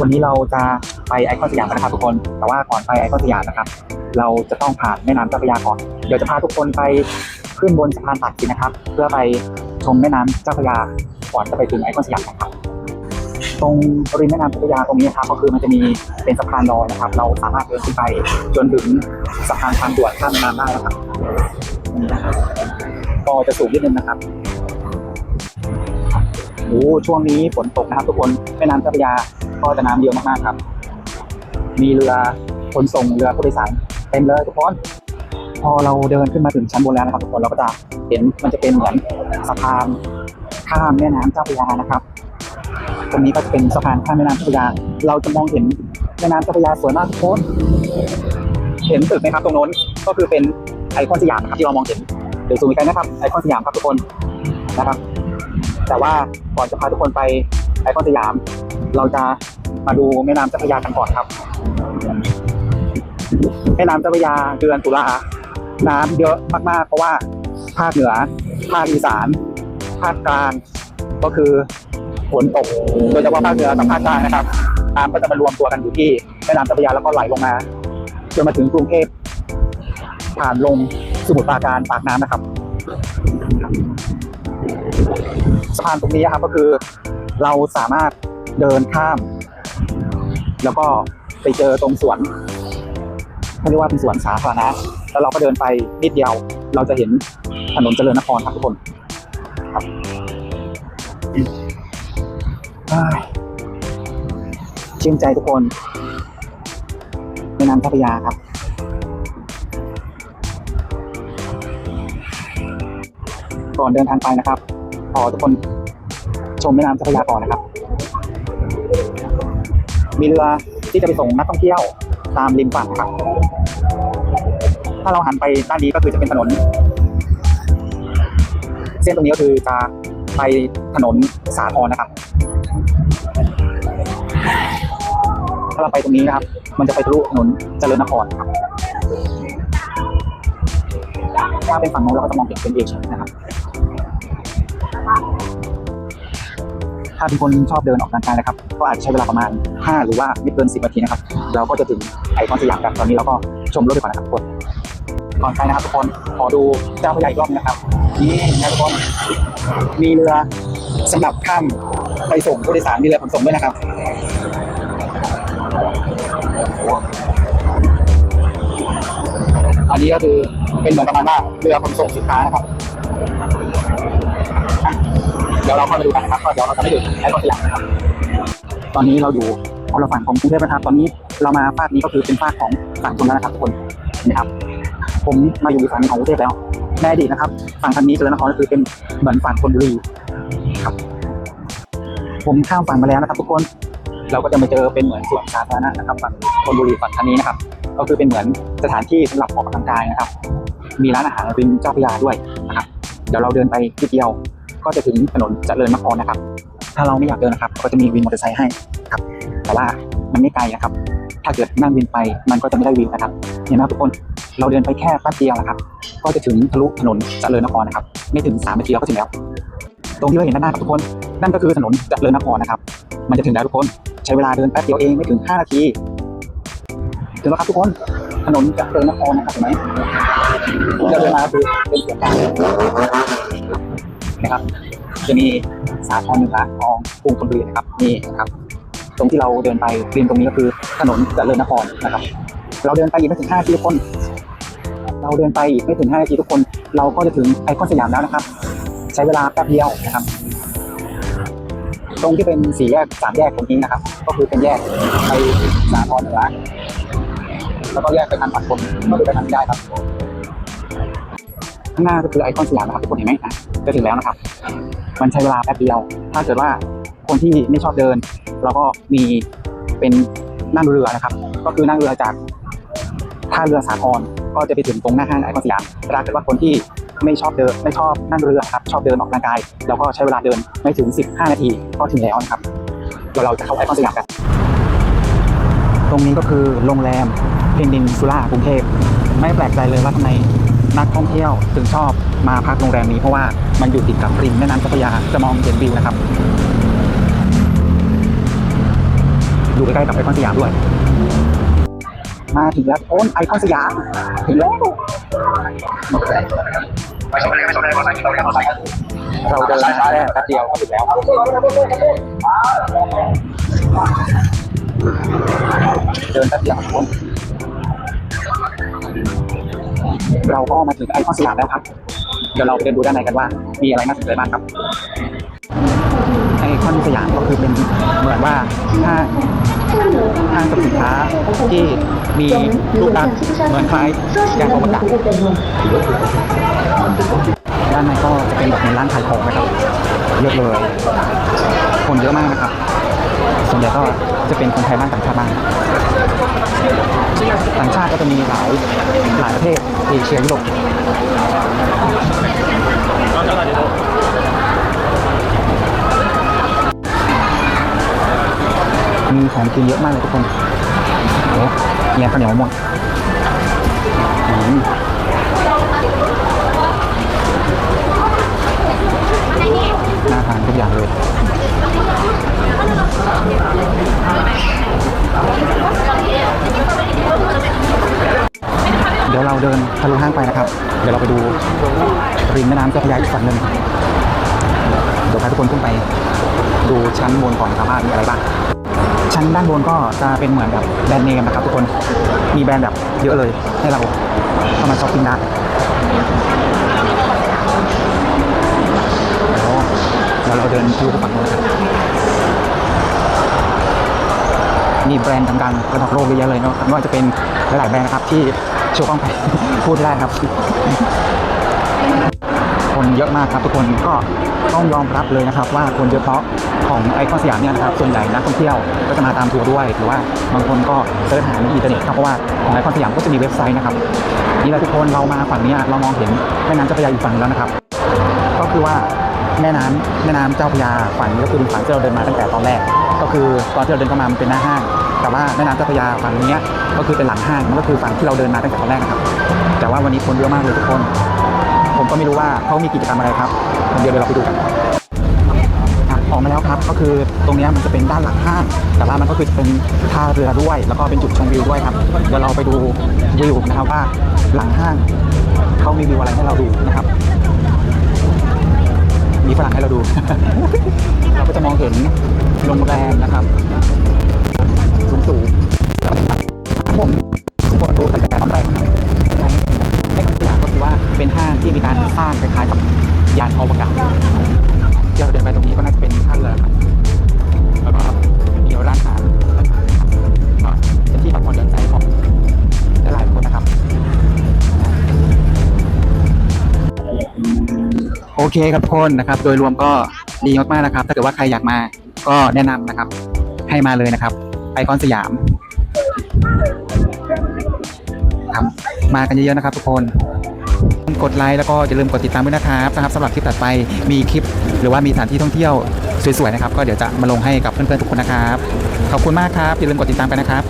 วันนี้เราจะไปไอคอนสยามกันนะครับทุกคน แต่ว่าก่อนไปไอคอนสยามนะครับ เราจะต้องผ่านแม่น้ำเจ้าพระยาก่อน เดี๋ยวจะพาทุกคนไปขึ้นบนสะพานตากสินนะครับ เพื่อไปชมแม่น้ำเจ้าพระยาก่อนจะไปถึงไอคอนสยามนะครับ ตรงริมแม่น้ำเจ้าพระยาตรงนี้นะครับก็คือมันจะมีเป็นสะพานลอยนะครับ เราสามารถเดินขึ้นไปจนถึงสะพานทางด่วนข้ามแม่น้ำได้นะครับนี่นะครับก็จะสูงนิดนึงนะครับ อ้ช่วงนี้ฝนตกนะครับทุกคนแม่น้ำเจ้าพระยาก็จะน้ำเยอะมากๆครับ มีเรือขนส่งเรือผู้โดยสารเต็มเลยทุกคนพอเราเดินขึ้นมาถึงชั้นบนแล้วนะครับทุกคนเราก็จะเห็นมันจะเป็นเหมือนสะพานข้ามแม่น้ำเจ้าพระยานะครับ ตรงนี้ก็จะเป็นสะพานข้ามแม่น้ำเจ้าพระยา เราจะมองเห็นแม่น้ำเจ้าพระยาสวยมากทุกคนเห็นตึกไหมครับตรงโน้นก็คือเป็นไอคอนสยามนะครับที่เรามองเห็นเดี๋ยวซูมอีกครั้งนะครับไอคอนสยามครับทุกคนนะครับ แต่ว่าก่อนจะพาทุกคนไปไอคอนสยาม เราจะมาดูแม่น้ำเจ้าพระยากันก่อนครับ แม่น้ำเจ้าพระยาเดือนตุลาน้ำเยอะมากๆ เพราะว่าภาคเหนือภาคอีสานภาคกลางก็คือฝนตกโดยเฉพาะภาคเหนือกับภาคกลางนะครับน้ำก็จะมารวมตัวกันอยู่ที่แม่น้ำเจ้าพระยาแล้วก็ไหลลงมาจนมาถึงกรุงเทพผ่านลงสมุทรปราการปากน้ำนะครับ สะพานตรงนี้ครับก็คือเราสามารถเดินข้าม แล้วก็ไปเจอตรงสวนเขาเรียกว่าเป็นสวนสาธารณะแล้วเราก็เดินไปนิดเดียว เราจะเห็นถนนเจริญนครครับทุกคนครับชื่นใจทุกคนแม่น้ำเจ้าพระยาครับก่อนเดินทางไปนะครับ ขอทุกคนชมแม่น้ำเจ้าพระยาก่อนนะครับ มีเรือที่จะไปส่งนักท่องเที่ยวตามริมฝั่งครับ ถ้าเราหันไปด้านนี้ก็คือจะเป็นถนน เส้นตรงนี้ก็คือจะไปถนนสาทรนะครับ ถ้าเราไปตรงนี้นะครับ มันจะไปทะลุถนนเจริญนครครับถ้าเป็นฝั่งโน้นเราก็จะมองเห็นเป็นเอเชียนะครับ ถ้าเป็นคนชอบเดินออกกำลังกายนะครับ ก็อาจจะใช้เวลาประมาณ 5 หรือว่าไม่เกิน 10 นาทีนะครับ เราก็จะถึงไอคอนสยามกันตอนนี้เราก็ชมรถไปก่อนนะครับทุกคนก่อนไปนะครับทุกคน ขอดูเจ้าพระยาอีกรอบนะครับ นี่นะทุกคน มีเรือสำหรับข้ามไปส่งผู้โดยสาร มีเรือขนส่งด้วยนะครับอันนี้ก็คือเป็นเหมือนประมาณว่าเรือขนส่งสินค้านะครับ ดี๋ยวเราเข้ามาดูกันนะครับก็เดี๋ยวเราจะไม่ถึงไอคอนสยามนะครับ ตอนนี้เราอยู่คนละฝั่งของกรุงเทพนะครับ ตอนนี้เรามาฝากนี้ก็คือเป็นฝากของฝั่งทนแล้วนะครับทุกคนนไหมครับ ผมมาอยู่ฝั่งของกรุงเทพแล้วในอดีตนะครับ ฝั่งทางนี้เจริญนครก็คือเป็นเหมือนฝั่งธนบุรีครับ ผมข้ามฝั่งมาแล้วนะครับ ทุกคนเราก็จะมาเจอเป็นเหมือนสวนสาธารณะนะครับฝั่งธนบุรีฝั่งทางนี้นะครับ ก็คือเป็นเหมือนสถานที่สำหรับออกกำลังกายนะครับ มีร้านอาหารริมเจ้าพระยาด้วยนะครับ เดี๋ยวเราเดินไปทีเดียว ก็จะถึงถนนเจริญนครนะครับ ถ้าเราไม่อยากเดินนะครับ ก็จะมีวินมอเตอร์ไซค์ให้ครับ แต่ว่ามันไม่ไกลนะครับ ถ้าเกิดนั่งวินไปมันก็จะไม่ได้วินนะครับเห็นไหมครับทุกคนเราเดินไปแค่แป๊บเดียวนะครับ ก็จะถึงทะลุถนนเจริญนครนะครับ ไม่ถึง3นาทีเราก็ถึงแล้ว ตรงที่เราเห็นด้านหน้าครับทุกคน นั่นก็คือถนนเจริญนครนะครับ มันจะถึงแล้วทุกคน ใช้เวลาเดินแป๊บเดียวเองไม่ถึง 5 นาที ถึงแล้วครับทุกคน ถนนเจริญนครนะครับเห็นไหมเราเดินมาคือเป็นสวนกลาง นะครับ จะมีสาทรหนึ่งละทองกรุงธนบุรีนะครับนี่นะครับ ตรงที่เราเดินไปริมตรงนี้ก็คือถนนเจริญนครนะครับ เราเดินไปอีกไม่ถึง5นาทีทุกคน เราเดินไปอีกไม่ถึง5นาทีทุกคน เราก็จะถึงไอคอนสยามแล้วนะครับ ใช้เวลาแป๊บเดียวนะครับ ตรงที่เป็นสี่แยกสามแยกตรงนี้นะครับ ก็คือเป็นแยกไปสาทรหนือแล้วก็แยกไปทางฝั่งคนก็คือไปทางนี้ได้ครับข้างหน้าก็คือไอคอนสยามนะครับทุกคนเห็นไหมอะ จะถึงแล้วนะครับ มันใช้เวลาแป๊บเดียว ถ้าเกิดว่าคนที่ไม่ชอบเดิน เราก็มีเป็นนั่งเรือนะครับ ก็คือนั่งเรือจากท่าเรือสาทรก็จะไปถึงตรงหน้าห้างไอคอนสยามถ้าเกิดว่าคนที่ไม่ชอบเดินไม่ชอบนั่งเรือครับชอบเดินออกกำลังกายเราก็ใช้เวลาเดินไม่ถึง 15 นาทีก็ถึงแล้วนะครับเดี๋ยวเราจะเข้าไอคอนสยามกันตรงนี้ก็คือโรงแรมเพนดินซูล่ากรุงเทพไม่แปลกใจเลยว่าทำไม นักท่องเที่ยวถึงชอบมาพักโรงแรมนี้เพราะว่ามันอยู่ติดกับริมแม่น้ำเจ้าพระยาจะมองเห็นวิวนะครับดูใกล้ๆกับไอคอนสยามด้วย มาถึงแล้วโอนไอคอนสยามถึงแล้วเราเดินมาแค่แป๊บเดียวก็ถึงแล้วเดินแป๊บเดียวครับผม เราก็มาถึงไอคอนสยามแล้วครับ เดี๋ยวเราไปเดินดูด้านในกันว่า มีอะไรน่าสนใจบ้างครับ ไอคอนสยามก็คือเป็นเหมือนว่าห้างห้างสรรพสินค้าที่มีรูปลักษณ์เหมือนคล้ายยานอวกาศด้านในก็จะเป็นแบบในร้านขายของนะครับเยอะเลยคนเยอะมากนะครับส่วนใหญ่ก็จะเป็นคนไทยบ้างต่างชาติบ้าง ต่างชาติก็จะมีหลายหลายประเทศเอเชียยุโรปมีของกินเยอะมากเลยทุกคนเนี่ยข้าวเหนียวมะม่วง ราเดินทะลุห้างไปนะครับ เดี๋ยวเราไปดูริมแม่น้ำเจ้าพระยาอีกฝั่งหนึ่งเดี๋ยวพาทุกคนขึ้นไป ดูชั้นบนก่อนครับว่ามีอะไรบ้าง ชั้นด้านบนก็จะเป็นเหมือนแบบแบรนด์เนมนะครับทุกคน มีแบรนด์แบบเยอะเลยให้เราเข้ามาช้อปปิ้งได้เดี๋ยวเราเดินดูฝั่งโน้นะครับมีแบรนด์ดังๆระดับโลกเยอะแยะเลยเนาะไม่ว่าจะเป็นหลายๆแบรนด์นะครับที่ โชว์กล้องไป พูดได้ครับ คนเยอะมากครับทุกคนก็ต้องยอมรับเลยนะครับ ว่าคนเยอะเพราะของไอคอนสยามเนี่ยนะครับส่วนใหญ่นักท่องเที่ยวก็จะมาตามทัวร์ด้วย หรือว่าบางคนก็เสิร์ชหาในอินเทอร์เน็ตครับเพราะว่าของไอคอนสยามก็จะมีเว็บไซต์นะครับนี่แหละทุกคนเรามาฝั่งนี้เรามองเห็นแม่น้ำเจ้าพระยาอีกฝั่งหนึ่งแล้วนะครับ ก็คือว่าแม่น้ำแม่น้ำเจ้าพระยาฝั่งนี้ก็คือเป็นฝั่งที่เราเดินมาตั้งแต่ตอนแรก ก็คือตอนที่เราเดินเข้ามามันเป็นหน้าห้าง แต่ว่าแม่น้ำเจ้าพระยาฝั่งนี้ก็คือเป็นหลังห้างมันก็คือฝั่งที่เราเดินมาตั้งแต่ตอนแรกนะครับ แต่ว่าวันนี้คนเยอะมากเลยทุกคน ผมก็ไม่รู้ว่าเขามีกิจกรรมอะไรครับเดี๋ยวเดี๋ยวเราไปดูกันครับออกมาแล้วครับก็คือตรงนี้มันจะเป็นด้านหลังห้าง แต่ว่ามันก็คือเป็นท่าเรือด้วย แล้วก็เป็นจุดชมวิวด้วยครับเดี๋ยวเราไปดูวิวนะครับว่าหลังห้างเขามีวิวอะไรให้เราดูนะครับมีฝรั่งให้เราดู เราก็จะมองเห็นโรงแรมนะครับ เคครับทุกคนนะครับ โดยรวมก็ดีมากๆนะครับ ถ้าเกิดว่าใครอยากมาก็แนะนำนะครับ ให้มาเลยนะครับ ไอคอนสยามครับมากันเยอะๆนะครับทุกคน กดไลค์แล้วก็อย่าลืมกดติดตามด้วยนะครับนะครับสำหรับคลิปถัดไปมีคลิป หรือว่ามีสถานที่ท่องเที่ยวสวยๆนะครับ ก็เดี๋ยวจะมาลงให้กับเพื่อนๆทุกคนนะครับ ขอบคุณมากครับอย่าลืมกดติดตามกันนะครับ